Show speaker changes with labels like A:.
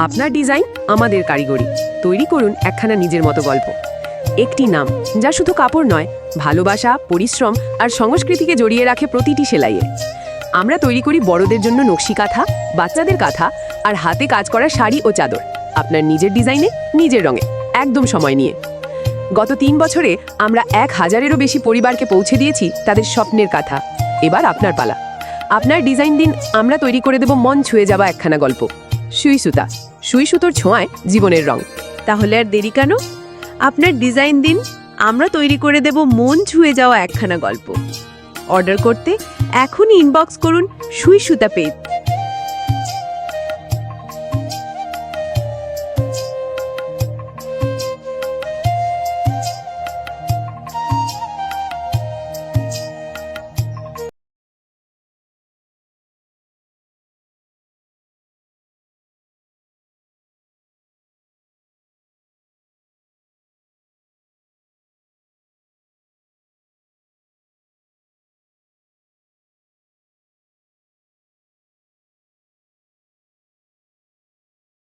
A: আপনার ডিজাইন আমাদের কারিগরি। তৈরি করুন একখানা নিজের মতো গল্প। একটি নাম, যা শুধু কাপড় নয়, ভালোবাসা, পরিশ্রম আর সংস্কৃতিকে জড়িয়ে রাখে প্রতিটি সেলাইয়ে। আমরা তৈরি করি বড়দের জন্য নকশি কাঁথা, বাচ্চাদের কাঁথা আর হাতে কাজ করা শাড়ি ও চাদর। আপনার নিজের ডিজাইনে, নিজের রঙে, একদম সময় নিয়ে। গত তিন বছরে আমরা এক হাজারেরও বেশি পরিবারকে পৌঁছে দিয়েছি তাদের স্বপ্নের কাঁথা। এবার আপনার পালা। আপনার ডিজাইন দিন আমরা তৈরি করে দেব মন ছুঁয়ে যাওয়া একখানা গল্প। সুই সুতা। সুই সুতোর ছোঁয়ায় জীবনের রং।
B: তাহলে আর দেরি কেন? আপনার ডিজাইন দিন, আমরা তৈরি করে দেব মন ছুঁয়ে যাওয়া একখানা গল্প। অর্ডার করতে এখনই ইনবক্স করুন সুই সুতা পেজ।